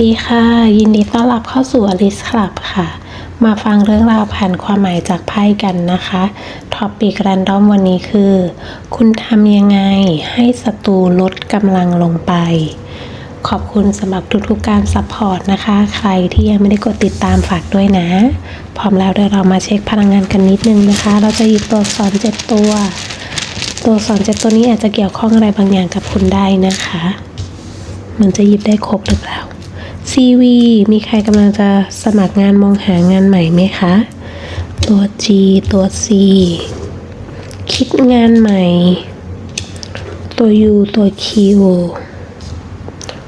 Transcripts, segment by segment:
ดีค่ะ ยินดีต้อนรับเข้าสู่อลิสคลับค่ะ มาฟังเรื่องราวผ่านความหมายจากไพ่กันนะคะท็อปปิกแรนดอมวันนี้คือ คุณทำยังไงให้ศัตรูลดกำลังลงไป ขอบคุณสำหรับทุกๆการซัพพอร์ตนะคะ ใครที่ยังไม่ได้กดติดตามฝากด้วยนะ พร้อมแล้วเดี๋ยวเรามาเช็คพลังงานกันนิดนึงนะคะ เราจะหยิบตัวสอักษรเจ็ดตัว ตัวสอักษรเจ็ดตัวนี้อาจจะเกี่ยวข้องอะไรบางอย่างกับคุณได้นะคะมันจะหยิบได้ครบหรือเปล่า CV มีใครกำลังจะสมัครงานมองหางานใหม่ไหมคะ ตัว G ตัว C คิดงานใหม่ ตัว U ตัว Q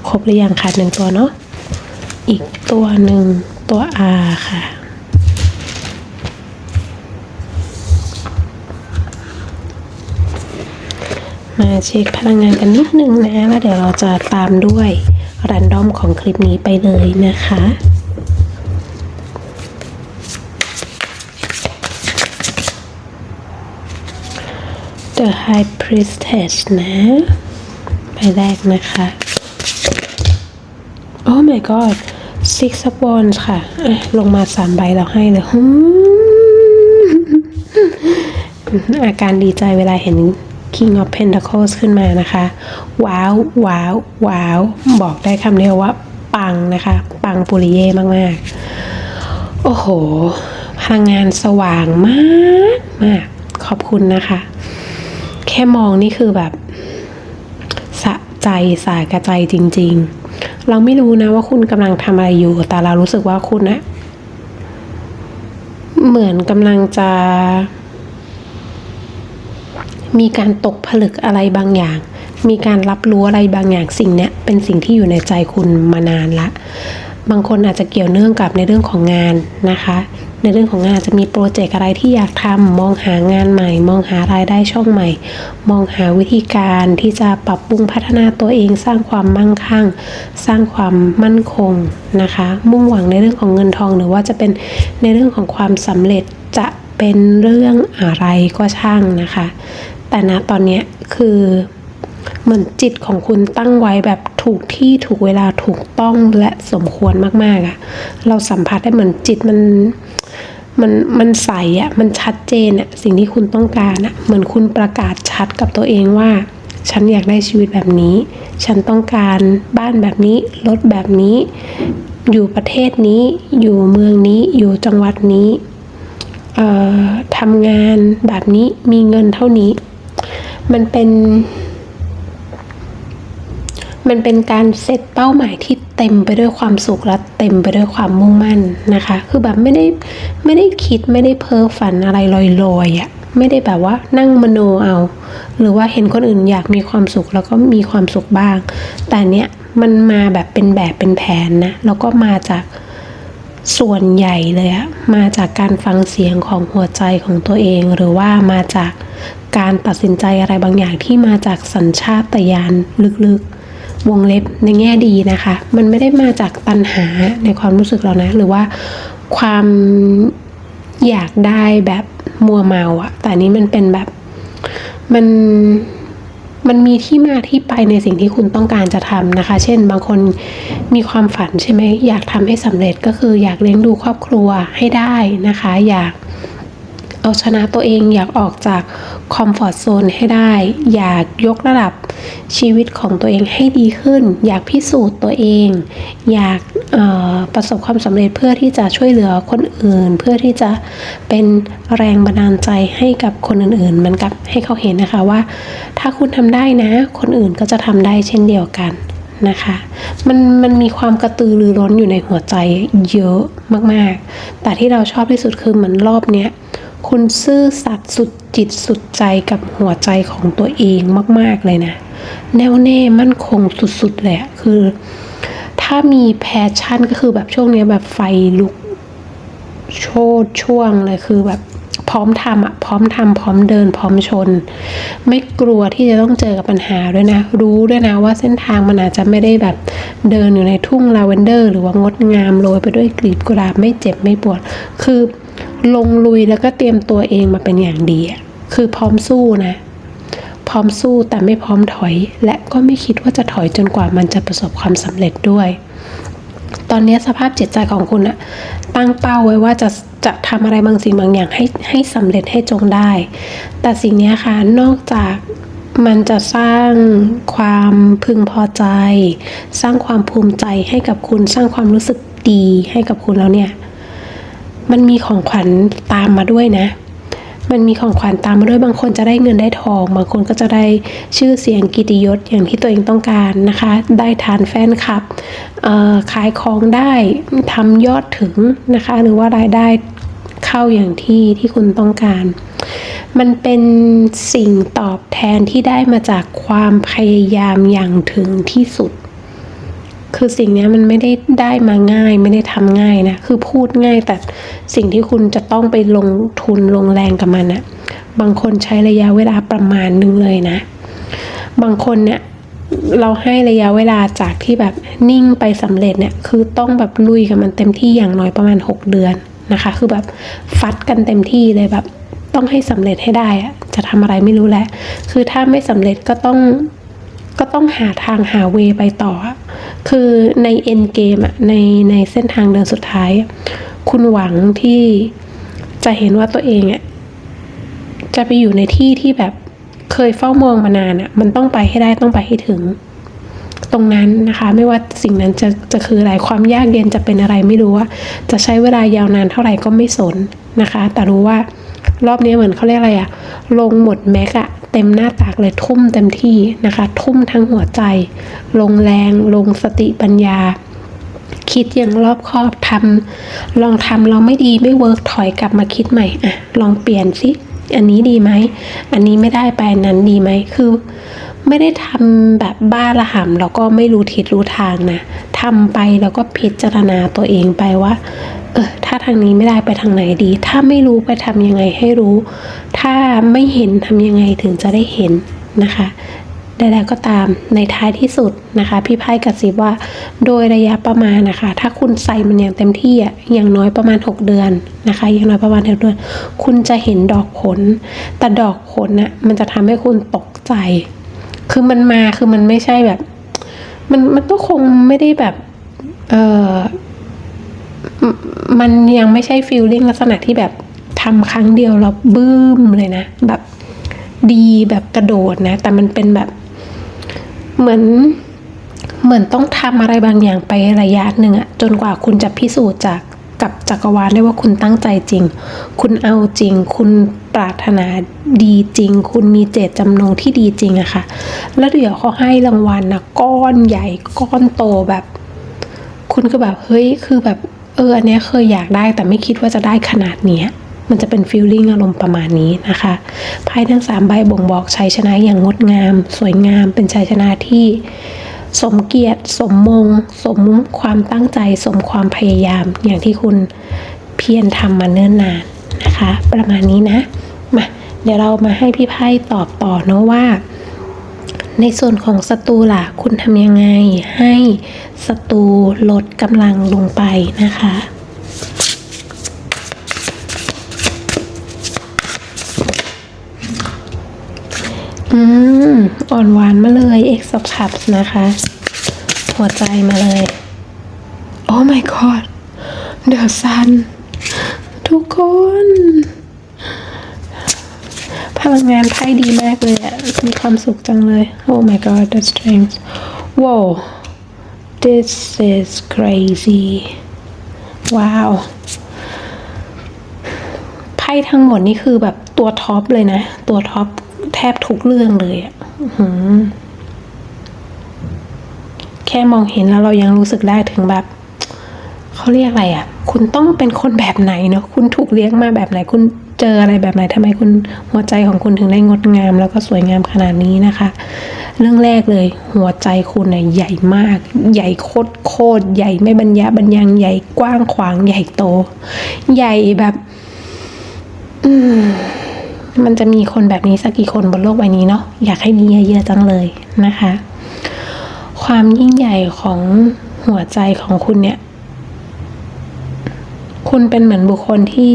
ครบหรือยังขาดหนึ่งตัวเนาะ อีกตัวหนึ่งตัว R ค่ะมาเช็คพลังงานกันนิดนึงนะ แล้วเดี๋ยวเราจะตามด้วย รันดอมของคลิปนี้ไปเลยนะคะ The High Priestess นะไปแรกนะคะ Oh my god Six of Wands ค่ะะลงมาสามใบแล้วให้เลยอาการดีใจเวลาเห็น King of Pentacles ขึ้นมานะคะ ว้าว ว้าว ว้าว บอกได้คำเดียวว่า ปังนะคะ ปังปุริเย่มาก ๆ โอ้โห พลังงานสว่างมากมาก ขอบคุณนะคะ แค่มองนี่คือแบบ สะใจสากระใจจริง ๆ เราไม่รู้นะว่าคุณกำลังทำอะไรอยู่ แต่เรารู้สึกว่าคุณนะเหมือนกำลังจะ มีการตกผลึกอะไรบางอย่าง มีการรับรู้อะไรบางอย่างสิ่งเนี้ยเป็นสิ่งที่อยู่ในใจคุณมานานละ บางคนอาจจะเกี่ยวเนื่องกับในเรื่องของงานนะคะ ในเรื่องของงานจจะมีโปรเจกต์อะไรที่อยากทำมองหางานใหม่ มองหารายได้ช่องใหม่ มองหาวิธีการที่จะปรับปรุงพัฒนาตัวเอง สร้างความมั่งคั่ง สร้างความมั่นคงนะคะ มุ่งหวังในเรื่องของเงินทองหรือว่าจะเป็นในเรื่องของความสำเร็จจะเป็นเรื่องอะไรก็ช่างนะคะ แต่ณตอนนี้คือเหมือนจิตของคุณตั้งไว้แบบถูกที่ถูกเวลาถูกต้องและสมควรมากๆอะ่ะ เราสัมผัสได้เหมือนจิตมันมันมันใสอะ่ะมันชัดเจนอะ่ะสิ่งที่คุณต้องการอะ่ะเหมือนคุณประกาศชัดกับตัวเองว่า ฉันอยากได้ชีวิตแบบนี้ ฉันต้องการบ้านแบบนี้รถแบบนี้ อยู่ประเทศนี้ อยู่เมืองนี้อยู่จังหวัดนี้ทำงานแบบนี้มีเงินเท่านี้ มันเป็น มันเป็นการเซตเป้าหมายที่เต็มไปด้วยความสุขและเต็มไปด้วยความมุ่งมั่นนะคะ คือแบบไม่ได้ไม่ได้คิดไม่ได้เพ้อฝันอะไรลอยๆอะ่ะไม่ได้แบบว่านั่งมโนเอา หรือว่าเห็นคนอื่นอยากมีความสุขแล้วก็มีความสุขบ้าง แต่เนี้ยมันมาแบบเป็นแบบเป็นแผนนะ แล้วก็มาจาก ส่วนใหญ่เลยอะมาจากการฟังเสียงของหัวใจของตัวเอง หรือว่ามาจากการตัดสินใจอะไรบางอย่างที่มาจากสัญชาตญาณลึกๆ วงเล็บในแง่ดีนะคะ มันไม่ได้มาจากตัณหาในความรู้สึกเรานะ หรือว่าความอยากได้แบบมัวเมาอะแต่นี้มันเป็นแบบมัน มันมีที่มาที่ไปในสิ่งที่คุณต้องการจะทำนะคะ เช่น บางคนมีความฝันใช่ไหมอยากทำให้สำเร็จก็คืออยากเลี้ยงดูครอบครัวให้ได้นะคะ อยาก เอาชนะตัวเองอยากออกจากคอมฟอร์ทโซนให้ได้ อยากยกระดับชีวิตของตัวเองให้ดีขึ้น อยากพิสูจน์ตัวเอง อยากออประสบความสำเร็จเพื่อที่จะช่วยเหลือคนอื่น เพื่อที่จะเป็นแรงบันดาลใจให้กับคนอื่นๆมือนกับให้เขาเห็นนะคะว่า ถ้าคุณทำได้นะ คนอื่นก็จะทำได้เช่นเดียวกันนะคะมันมันมีความกระตือรือร้นอยู่ในหัวใจเยอะมากๆ แต่ที่เราชอบที่สุดคือเหมือนรอบเนี้ย คุณซื่อสัตย์สุดจิตสุดใจกับหัวใจของตัวเองมาก ๆ เลยนะ แน่วแน่มั่นคงสุด ๆ เลยอะคือ ถ้ามีแพชชั่นก็คือแบบช่วงนี้แบบไฟลุก โชดช่วงเลยคือแบบพร้อมทำอะพร้อมทำพร้อมเดินพร้อมชน ไม่กลัวที่จะต้องเจอกับปัญหาด้วยนะ รู้ด้วยนะว่าเส้นทางมันอาจจะไม่ได้แบบเดินอยู่ในทุ่งลาเวนเดอร์ หรือว่างดงามโรยไปด้วยกลีบกุหลาบไม่เจ็บไม่ปวด คือ ลงลุยแล้วก็เตรียมตัวเองมาเป็นอย่างดี คือพร้อมสู้นะ พร้อมสู้แต่ไม่พร้อมถอย และก็ไม่คิดว่าจะถอยจนกว่ามันจะประสบความสำเร็จด้วย ตอนนี้สภาพจิตใจของคุณอะตั้งเป้าไว้ว่าจะจะทำอะไรบางสิ่งบางอย่างให้ให้สำเร็จให้จงได้ แต่สิ่งนี้ค่ะนอกจากมันจะสร้างความพึงพอใจ สร้างความภูมิใจให้กับคุณ สร้างความรู้สึกดีให้กับคุณแล้วเนี่ย มันมีของขวัญตามมาด้วยนะ มันมีของขวัญตามมาด้วยบางคนจะได้เงินได้ทอง บางคนก็จะได้ชื่อเสียงกิติยศอย่างที่ตัวเองต้องการนะคะ ได้ฐานแฟนคลับขายของได้ทำยอดถึงนะคะ หรือว่ารายได้เข้าอย่างที่ที่คุณต้องการ มันเป็นสิ่งตอบแทนที่ได้มาจากความพยายามอย่างถึงที่สุด คือสิ่งนี้มันไม่ได้ได้มาง่าย ไม่ได้ทำง่ายนะ คือพูดง่ายแต่สิ่งที่คุณจะต้องไปลงทุนลงแรงกับมันนะบางคนใช้ระยะเวลาประมาณนึงเลยนะ บางคนเนี่ยเราให้ระยะเวลาจากที่แบบนิ่งไปสำเร็จเนี่ยคือต้องแบบลุยกับมันเต็มที่อย่างน้อยประมาณ 6 เดือนนะคะ คือแบบฟัดกันเต็มที่เลยแบบต้องให้สำเร็จให้ได้อะจะทำอะไรไม่รู้แหละคือถ้าไม่สำเร็จก็ต้อง ก็ต้องหาทางหาเวไปต่อ คือในเอ็นเกมอะในในเส้นทางเดินสุดท้าย คุณหวังที่จะเห็นว่าตัวเองอะจะไปอยู่ในที่ที่แบบเคยเฝ้ามองมานานอะมันต้องไปให้ได้ต้องไปให้ถึง ตรงนั้นนะคะ ไม่ว่าสิ่งนั้นจะจะคืออะไรความยากเย็นจะเป็นอะไรไม่รู้ว่า จะใช้เวลายาวนานเท่าไหร่ก็ไม่สนนะคะ แต่รู้ว่ารอบนี้เหมือนเขาเรียกอะไรอะลงหมดแม็กอะ เต็มหน้าตากเลยทุ่มเต็มที่นะคะ ทุ่มทั้งหัวใจ ลงแรงลงสติปัญญา คิดอย่างรอบคอบทำลองทำเราไม่ดีไม่เวิร์กถอยกลับมาคิดใหม่อะลองเปลี่ยนสิอันนี้ดีไหม อันนี้ไม่ได้ไปอันนั้นดีไหม คือ ไม่ได้ทำแบบบ้าระห่ำแล้วก็ไม่รู้ทิศรู้ทางนะทำไปแล้วก็พิจารณาตัวเองไปว่า เออถ้าทางนี้ไม่ได้ไปทางไหนดี ถ้าไม่รู้ไปทำยังไงให้รู้ ถ้าไม่เห็นทำยังไงถึงจะได้เห็นนะคะใดๆก็ตามในท้ายที่สุดนะคะ พี่ไพ่กระซิบว่าโดยระยะประมาณนะคะ ถ้าคุณใส่มันอย่างเต็มที่อะอย่างน้อยประมาณ 6 เดือนนะคะอย่างน้อยประมาณ6เดือน คุณจะเห็นดอกผล แต่ดอกผลน่ะมันจะทำให้คุณตกใจ คือมันมาคือมันไม่ใช่แบบ มันมันก็คงไม่ได้แบบ เออ มันยังไม่ใช่ฟีลลิ่งลักษณะที่แบบทำครั้งเดียวแล้วบึ้มเลยนะ แบบดีแบบกระโดดนะ แต่มันเป็นแบบเหมือนเหมือนต้องทำอะไรบางอย่างไประยะหนึ่งอะจนกว่าคุณจะพิสูจน์จากกับจักรวาลได้ว่าคุณตั้งใจจริง คุณเอาจริง คุณปรารถนาดีจริง คุณมีเจตจำนงที่ดีจริงอะค่ะ แล้วเดี๋ยวเขาให้รางวัลนะก้อนใหญ่ก้อนโตแบบ คุณก็แบบเฮ้ยคือแบบ อออันนี้เคยอยากได้แต่ไม่คิดว่าจะได้ขนาดเนี้ยมันจะเป็นฟีลลิ่งอารมณ์ประมาณนี้นะคะไพ่ทั้งสามใบบ่งบอกชัยชนะอย่างงดงาม สวยงาม เป็นชัยชนะที่ สมเกียรติ สมมง สมความตั้งใจ สมความพยายาม อย่างที่คุณเพียรทำมาเนิ่นนานนะคะ ประมาณนี้นะมาเดี๋ยวเรามาให้พี่ไพ่ตอบต่อเนาะว่า ในส่วนของศัตรูล่ะ คุณทำยังไงให้ศัตรูลดกำลังลงไปนะคะ อืม อ่อนหวานมาเลย X of Cups นะคะ หัวใจมาเลย Oh my god The Sun ทุกคน พลังงานไพ่ดีมากเลยอะมีความสุขจังเลย Oh my god the strength Whoa this is crazy ว้าว ไพ่ทั้งหมดนี่คือแบบตัวท็อปเลยนะ ตัวท็อปแทบทุกเรื่องเลยอะแค่มองเห็นแล้วเรายังรู้สึกได้ถึงแบบเขาเรียกอะไรอะ่ะ คุณต้องเป็นคนแบบไหนเนาะ คุณถูกเลี้ยงมาแบบไหน คุณ เจออะไรแบบไหนทำไมคุณหัวใจของคุณถึงได้งดงาม แล้วก็สวยงามขนาดนี้นะคะ เรื่องแรกเลยหัวใจคุณน่ะใหญ่มาก ใหญ่โคตรโคตรใหญ่ไม่บรรยะบรรยังใหญ่กว้างขวางใหญ่โต ใหญ่แบบ อืมมันจะมีคนแบบนี้สักกี่คนบนโลกใบนี้เนาะอยากให้มีเยอะๆจังเลยนะคะ ความยิ่งใหญ่ของหัวใจของคุณเนี่ย คุณเป็นเหมือนบุคคลที่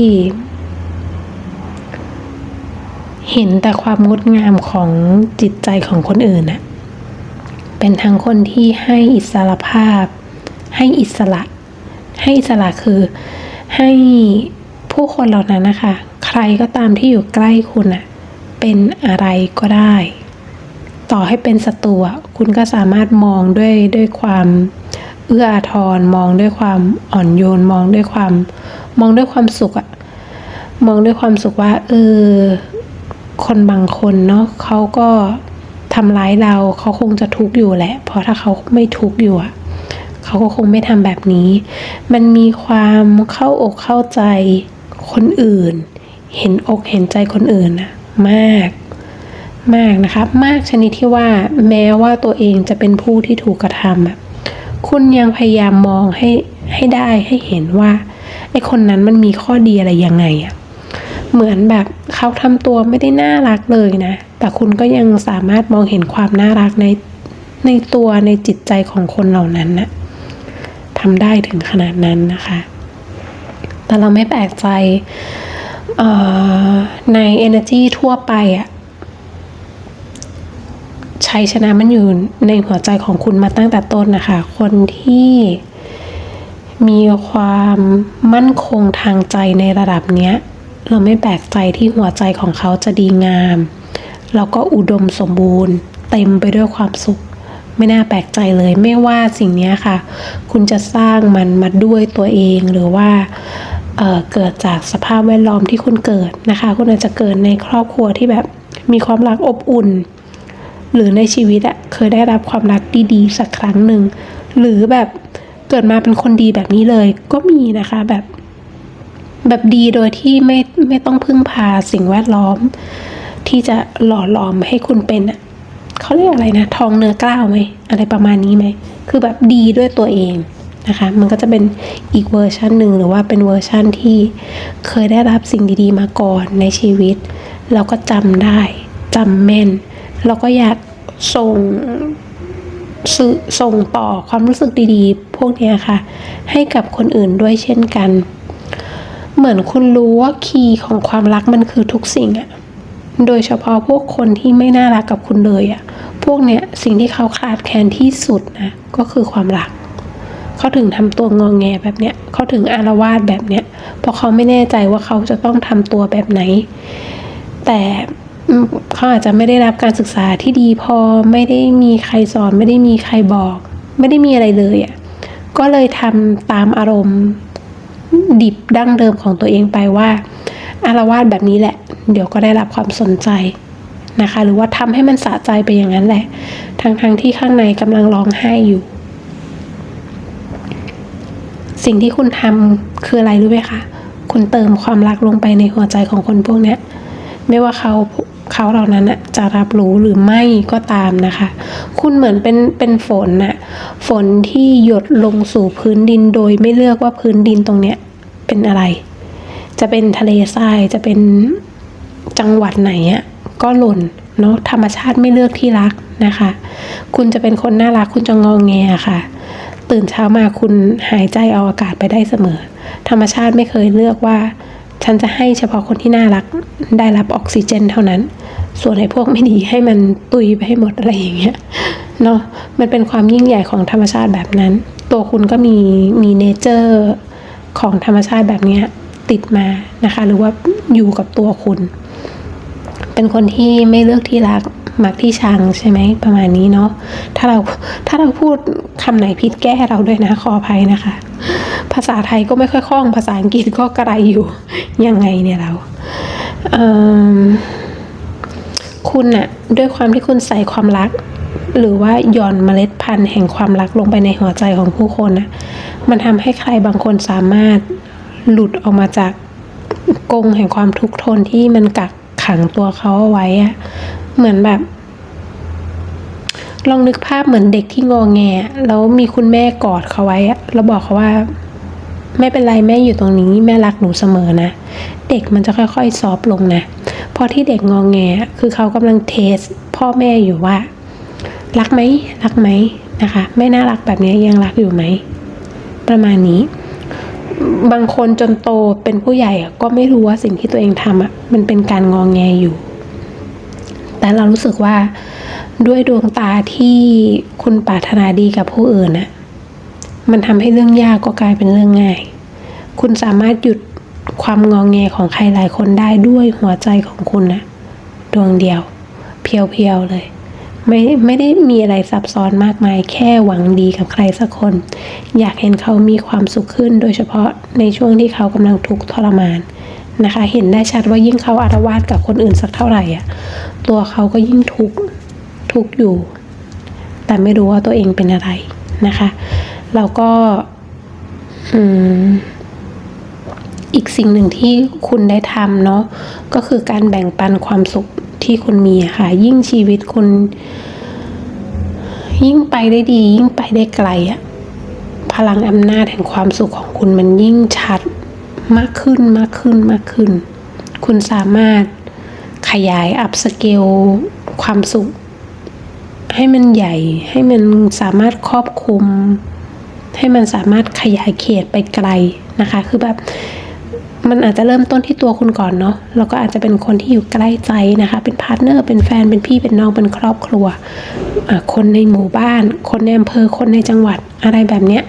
เห็นแต่ความงดงามของจิตใจของคนอื่นน่ะเป็นทั้งคนที่ให้อิสรภาพ ให้อิสระ ให้อิสระคือให้ผู้คนเหล่านั้นนะคะ ใครก็ตามที่อยู่ใกล้คุณอะเป็นอะไรก็ได้ ต่อให้เป็นศัตรูอะคุณก็สามารถมองด้วยด้วยความเอื้ออาทรมองด้วยความอ่อนโยนมองด้วยความ มองด้วยความสุขอะมองด้วยความสุขว่าเออ คนบางคนเนาะเขาก็ทำร้ายเราเขาคงจะทุกข์อยู่แหละ เพราะถ้าเขาไม่ทุกข์อยู่อะเขาก็คงไม่ทำแบบนี้ มันมีความเข้าอกเข้าใจคนอื่น เห็นอกเห็นใจคนอื่นนะมากมากนะคะ มากชนิดที่ว่าแม้ว่าตัวเองจะเป็นผู้ที่ถูกกระทำอะคุณยังพยายามมองให้ให้ได้ให้เห็นว่าไอ้คนนั้นมันมีข้อดีอะไรยังไงอะ เหมือนแบบเขาทำตัวไม่ได้น่ารักเลยนะ แต่คุณก็ยังสามารถมองเห็นความน่ารักในในตัวในจิตใจของคนเหล่านั้นนะทำได้ถึงขนาดนั้นนะคะ แต่เราไม่แปลกใจเอ่อใน energy ทั่วไปอะชัยชนะมันอยู่ในหัวใจของคุณมาตั้งแต่ต้นนะคะ คนที่มีความมั่นคงทางใจในระดับเนี้ย เราไม่แปลกใจที่หัวใจของเขาจะดีงาม แล้วก็อุดมสมบูรณ์ เต็มไปด้วยความสุข ไม่น่าแปลกใจเลยไม่ว่าสิ่งนี้ค่ะ คุณจะสร้างมันมาด้วยตัวเองหรือว่าเเกิดจากสภาพแวดล้อมที่คุณเกิดนะคะ คุณอาจจะเกิดในครอบครัวที่แบบมีความรักอบอุ่น หรือในชีวิตอะเคยได้รับความรักดีๆสักครั้งหนึ่งหรือแบบเกิดมาเป็นคนดีแบบนี้เลยก็มีนะคะแบบ แบบดีโดยที่ไม่ไม่ต้องพึ่งพาสิ่งแวดล้อม ที่จะหล่อหลอมให้คุณเป็นอะเขาเรียกอะไรนะ ทองเนื้อกล้าวไหมอะไรประมาณนี้ไหมคือแบบดีด้วยตัวเองนะคะ มันก็จะเป็นอีกเวอร์ชันหนึ่งหรือว่าเป็นเวอร์ชันที่เคยได้รับสิ่งดีๆมาก่อนในชีวิต แล้วก็จำได้จำแม่น แล้วก็อยากส่งสื่อส่งต่อความรู้สึกดีๆ พวกนี้ค่ะ ให้กับคนอื่นด้วยเช่นกัน เหมือนคุณรู้ว่าคีย์ของความรักมันคือทุกสิ่งอะโดยเฉพาะพวกคนที่ไม่น่ารักกับคุณเลยอะพวกเนี้ยสิ่งที่เขาขาดแคลนที่สุดนะก็คือความรัก เขาถึงทำตัวงองแงแบบเนี้ยเขาถึงอารวาสแบบเนี้ยเพราะเขาไม่แน่ใจว่าเขาจะต้องทำตัวแบบไหน แต่เขาอาจจะไม่ได้รับการศึกษาที่ดีพอไม่ได้มีใครสอน ไม่ได้มีใครบอก ไม่ได้มีอะไรเลยอะ่ะก็เลยทำตามอารมณ์ ดิบดั้งเดิมของตัวเองไปว่า อารวาสแบบนี้แหละ เดี๋ยวก็ได้รับความสนใจนะคะ หรือว่าทำให้มันสะใจไปอย่างนั้นแหละ ทั้งๆที่ข้างในกำลังร้องไห้อยู่ สิ่งที่คุณทำคืออะไรรู้ไหมคะ คุณเติมความรักลงไปในหัวใจของคนพวกนี้ไม่ว่าเขาเขาเหล่านั้นจะรับรู้หรือไม่ก็ตามนะคะ คุณเหมือนเป็นเป็นฝนน่ะ ฝนที่หยดลงสู่พื้นดินโดยไม่เลือกว่าพื้นดินตรงเนี้ย เป็นอะไร จะเป็นทะเลทรายจะเป็นจังหวัดไหนอะก็หล่นเนาะธรรมชาติไม่เลือกที่รักนะคะ คุณจะเป็นคนน่ารักคุณจะงองแงค่ะ ตื่นเช้ามาคุณหายใจเอาอากาศไปได้เสมอ ธรรมชาติไม่เคยเลือกว่า ฉันจะให้เฉพาะคนที่น่ารักได้รับออกซิเจนเท่านั้น ส่วนไอ้พวกไม่ดีให้มันตุยไปให้หมดอะไรอย่างเงี้ยเนาะมันเป็นความยิ่งใหญ่ของธรรมชาติแบบนั้น ตัวคุณก็มีมีเนเจอร์ ของธรรมชาติแบบนี้ติดมานะคะ หรือว่าอยู่กับตัวคุณ เป็นคนที่ไม่เลือกที่รักมักที่ชังใช่ไหมประมาณนี้เนาะถ้าเราถ้าเราพูดคำไหนผิดแก้เราด้วยนะขออภัยนะคะ ภาษาไทยก็ไม่ค่อยคล่องภาษาอังกฤษก็กระไรอยู่ ยังไงเนี่ยเราเคุณอะด้วยความที่คุณใส่ความรัก หรือว่าหย่อนเมล็ดพันธุ์แห่งความรักลงไปในหัวใจของผู้คนนะมันทำให้ใครบางคนสามารถหลุดออกมาจากกงแห่งความทุกข์ทนที่มันกักขังตัวเขาเอาไว้อะเหมือนแบบ ลองนึกภาพเหมือนเด็กที่งอแงแล้วมีคุณแม่กอดเขาไว้แล้วบอกเขาว่า ไม่เป็นไรแม่อยู่ตรงนี้ แม่รักหนูเสมอนะ เด็กมันจะค่อยๆซอฟลงนะพราะที่เด็กงองแงคือเขากำลังเทส พ่อแม่อยู่ว่า รักไหมรักไหมนะคะ ไม่น่ารักแบบนี้ยังรักอยู่ไหม ประมาณนี้ บางคนจนโตเป็นผู้ใหญ่ก็ไม่รู้ว่าสิ่งที่ตัวเองทำอะมันเป็นการงองแงอยู่ แต่เรารู้สึกว่าด้วยดวงตาที่คุณปรารถนาดีกับผู้อื่นน่ะ มันทำให้เรื่องยากก็กลายเป็นเรื่องง่าย คุณสามารถหยุดความงองแงของใครหลายคนได้ด้วยหัวใจของคุณนะดวงเดียว เพียวๆเลย ไม่ไม่ได้มีอะไรซับซ้อนมากมาย แค่หวังดีกับใครสักคน อยากเห็นเขามีความสุขขึ้น โดยเฉพาะในช่วงที่เขากำลังทุกข์ทรมานนะคะ เห็นได้ชัดว่ายิ่งเขาอารวาสกับคนอื่นสักเท่าไหร่อะตัวเขาก็ยิ่งทุกข์ทุกข์อยู่ แต่ไม่รู้ว่าตัวเองเป็นอะไรนะคะเราก็อืมอีกสิ่งหนึ่งที่คุณได้ทำเนาะก็คือการแบ่งปันความสุข ที่คุณมีอะค่ะ ยิ่งชีวิตคุณ ยิ่งไปได้ดี ยิ่งไปได้ไกลอะพลังอำนาจแห่งความสุขของคุณมันยิ่งชัดมากขึ้นมากขึ้นมากขึ้น คุณสามารถขยายอัพสเกลความสุข ให้มันใหญ่ ให้มันสามารถครอบคลุม ให้มันสามารถขยายเขตไปไกลนะคะ คือแบบ มันอาจจะเริ่มต้นที่ตัวคุณก่อนเนาะแล้วก็อาจจะเป็นคนที่อยู่ใกล้ใจนะคะ เป็นพาร์ทเนอร์ เป็นแฟน เป็นพี่ เป็นน้อง เป็นครอบครัว คนในหมู่บ้าน คนในอำเภอ คนในจังหวัด อะไรแบบเนี้ย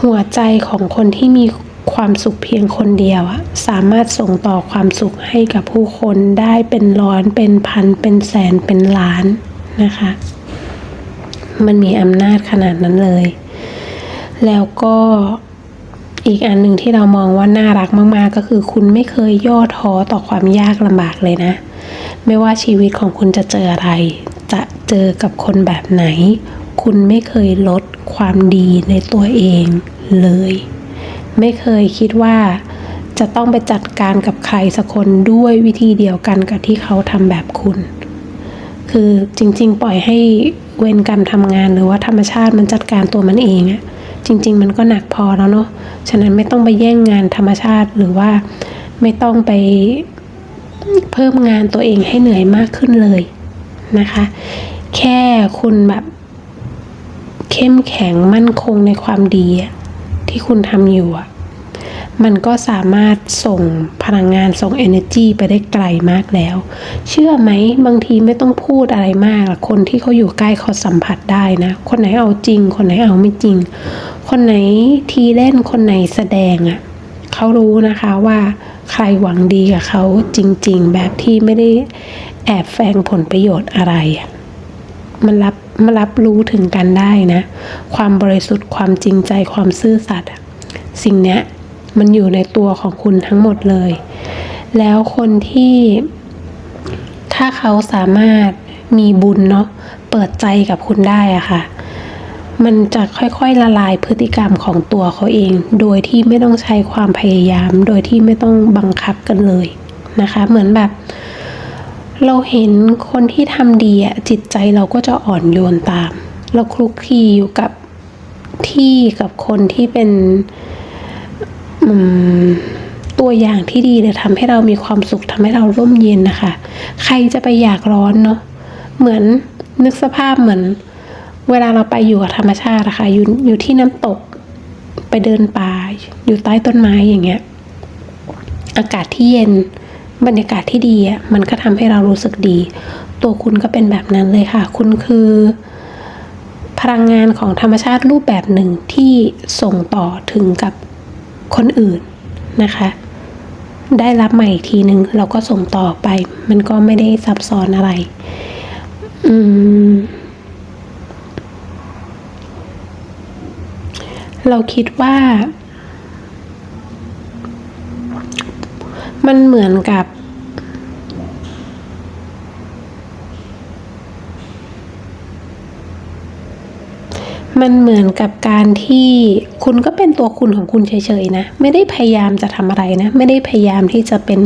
หัวใจของคนที่มีความสุขเพียงคนเดียวอะสามารถส่งต่อความสุขให้กับผู้คนได้เป็นร้อยเป็นพัน เป็นแสนเป็นล้านนะคะ มันมีอำนาจขนาดนั้นเลย แล้วก็ อีกอันหนึ่งที่เรามองว่าน่ารักมากๆ ก็คือคุณไม่เคยย่อท้อต่อความยากลำบากเลยนะ ไม่ว่าชีวิตของคุณจะเจออะไร จะเจอกับคนแบบไหน คุณไม่เคยลดความดีในตัวเองเลย ไม่เคยคิดว่าจะต้องไปจัดการกับใครสักคนด้วยวิธีเดียวกันกับที่เขาทำแบบคุณ คือจริงๆ ปล่อยให้เวรกรรมทำงานหรือว่าธรรมชาติมันจัดการตัวมันเองอะ จริง ๆ มันก็หนักพอแล้วเนาะฉะนั้นไม่ต้องไปแย่งงานธรรมชาติหรือว่าไม่ต้องไปเพิ่มงานตัวเองให้เหนื่อยมากขึ้นเลยนะคะ แค่คุณแบบเข้มแข็งมั่นคงในความดีที่คุณทำอยู่อะ มันก็สามารถส่งพลังงานส่ง energy ไปได้ไกลมากแล้ว เชื่อไหมบางทีไม่ต้องพูดอะไรมากคนที่เขาอยู่ใกล้เขาสัมผัสได้นะ คนไหนเอาจริง คนไหนเอาไม่จริง คนไหนทีเล่นคนไหนแสดงอะ่ะเขารู้นะคะว่าใครหวังดีกับเขาจริง ๆ แบบที่ไม่ได้แอบแฝงผลประโยชน์อะไรอะมันรับมันรับรู้ถึงกันได้นะ ความบริสุทธิ์ความจริงใจความซื่อสัตย์สิ่งเนี้ย มันอยู่ในตัวของคุณทั้งหมดเลย แล้วคนที่ถ้าเขาสามารถมีบุญเนาะเปิดใจกับคุณได้อะค่ะ มันจะค่อยๆละลายพฤติกรรมของตัวเขาเอง โดยที่ไม่ต้องใช้ความพยายาม โดยที่ไม่ต้องบังคับกันเลยนะคะ เหมือนแบบ เราเห็นคนที่ทำดีอะจิตใจเราก็จะอ่อนโยนตาม เราคลุกคลีอยู่กับที่กับคนที่เป็น ตัวอย่างที่ดีเลยทำให้เรามีความสุขทำให้เราร่มเย็นนะคะ ใครจะไปอยากร้อนเนาะเหมือนนึกสภาพเหมือน เวลาเราไปอยู่กับธรรมชาติอะคะอยู่อยู่ที่น้ำตกไปเดินป่าอยู่ใต้ต้นไม้อย่างเงี้ย อากาศที่เย็นบรรยากาศที่ดีอะมันก็ทำให้เรารู้สึกดี ตัวคุณก็เป็นแบบนั้นเลยค่ะ คุณคือ พลังงานของธรรมชาติรูปแบบหนึ่งที่ส่งต่อถึงกับ คนอื่นนะคะ ได้รับมาอีกทีหนึ่งเราก็ส่งต่อไป มันก็ไม่ได้ซับซ้อนอะไร อืม เราคิดว่า มันเหมือนกับ มันเหมือนกับการที่คุณก็เป็นตัวคุณของคุณเฉยๆนะ ไม่ได้พยายามจะทำอะไรนะ ไม่ได้พยายามที่จะเป็น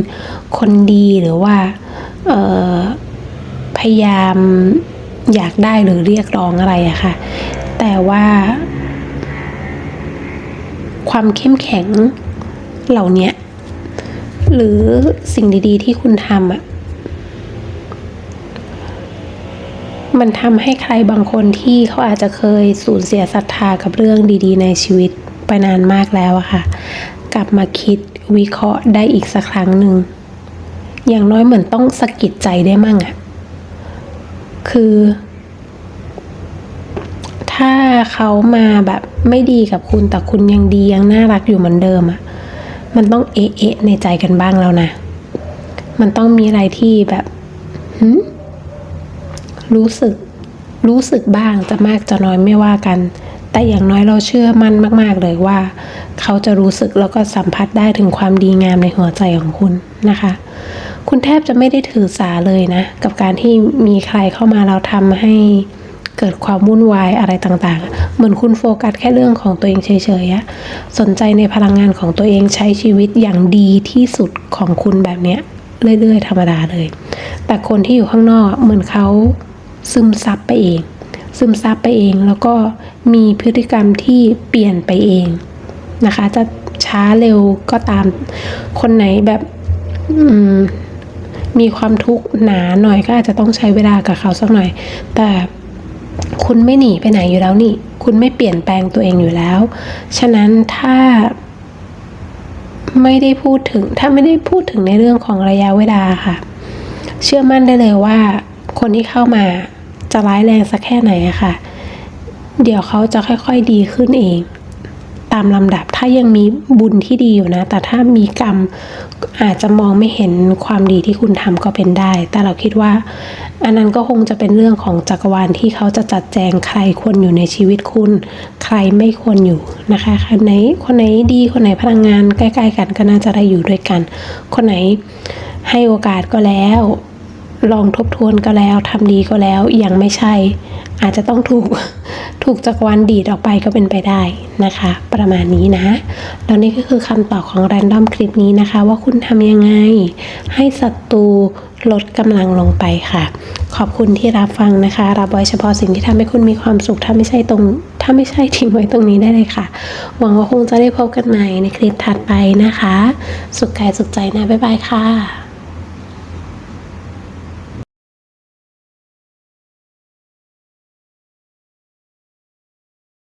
คนดีหรือว่าพยายามอยากได้หรือเรียกร้องอะไรอะค่ะ แต่ว่า ความเข้มแข็งเหล่านี้หรือสิ่งดีๆที่คุณทำอะะ มันทำให้ใครบางคนที่เขาอาจจะเคยสูญเสียศรัทธากับเรื่องดีๆ ในชีวิตไปนานมากแล้วอะค่ะ กลับมาคิดวิเคราะห์ได้อีกสักครั้งหนึ่ง อย่างน้อยเหมือนต้องสะกิดใจได้มั่งอะคือ ถ้าเขามาแบบไม่ดีกับคุณแต่คุณยังดียังน่ารักอยู่เหมือนเดิมอะมันต้องเอะเอะในใจกันบ้างแล้วนะ มันต้องมีอะไรที่แบบหืม รู้สึกรู้สึกบ้างจะมากจะน้อยไม่ว่ากัน แต่อย่างน้อยเราเชื่อมั่นมาก ๆ เลยว่า เขาจะรู้สึกแล้วก็สัมผัสได้ถึงความดีงามในหัวใจของคุณนะคะ คุณแทบจะไม่ได้ถือสาเลยนะ กับการที่มีใครเข้ามาแล้วทำให้เกิดความวุ่นวายอะไรต่างๆ เหมือนคุณโฟกัสแค่เรื่องของตัวเองเฉยๆอะสนใจในพลังงานของตัวเองใช้ชีวิตอย่างดีที่สุดของคุณแบบเนี้ยเรื่อยๆ ธรรมดาเลย แต่คนที่อยู่ข้างนอกเหมือนเขา ซึมซับไปเอง ซึมซับไปเอง แล้วก็มีพฤติกรรมที่เปลี่ยนไปเองนะคะ จะช้าเร็วก็ตามคนไหนแบบมมีความทุกข์หนาหน่อยก็อาจจะต้องใช้เวลากับเขาสักหน่อย แต่คุณไม่หนีไปไหนอยู่แล้วนี่ คุณไม่เปลี่ยนแปลงตัวเองอยู่แล้ว ฉะนั้นถ้าไม่ได้พูดถึง ถ้าไม่ได้พูดถึงในเรื่องของระยะเวลาค่ะ เชื่อมั่นได้เลยว่า คนที่เข้ามาจะร้ายแรงสักแค่ไหนอะค่ะ เดี๋ยวเขาจะค่อยๆดีขึ้นเอง ตามลำดับถ้ายังมีบุญที่ดีอยู่นะ แต่ถ้ามีกรรมอาจจะมองไม่เห็นความดีที่คุณทำก็เป็นได้ แต่เราคิดว่า อันนั้นก็คงจะเป็นเรื่องของจักรวาลที่เขาจะจัดแจงใครควรอยู่ในชีวิตคุณ ใครไม่ควรอยู่นะคะคนไหนคนไหนดีคนไหนพลังงานใกล้ ๆ กันก็น่าจะได้อยู่ด้วยกัน คนไหนให้โอกาสก็แล้ว ลองทบทวนก็แล้วทำดีก็แล้วยังไม่ใช่ อาจจะต้องถูกถูกจักรวาลดีดออกไปก็เป็นไปได้นะคะ ประมาณนี้นะแล้วนี่ก็คือคำตอบของแรนดอมคลิปนี้นะคะ ว่าคุณทำยังไง ให้ศัตรูลดกำลังลงไปค่ะ ขอบคุณที่รับฟังนะคะ รับไว้เฉพาะสิ่งที่ทำให้คุณมีความสุขถ้าไม่ใช่ตรง ถ้าไม่ใช่ทิ้งไว้ตรงนี้ได้เลยค่ะ หวังว่าคงจะได้พบกันใหม่ในคลิปถัดไปนะคะ สุขกายสุขใจนะบ๊ายบายค่ะ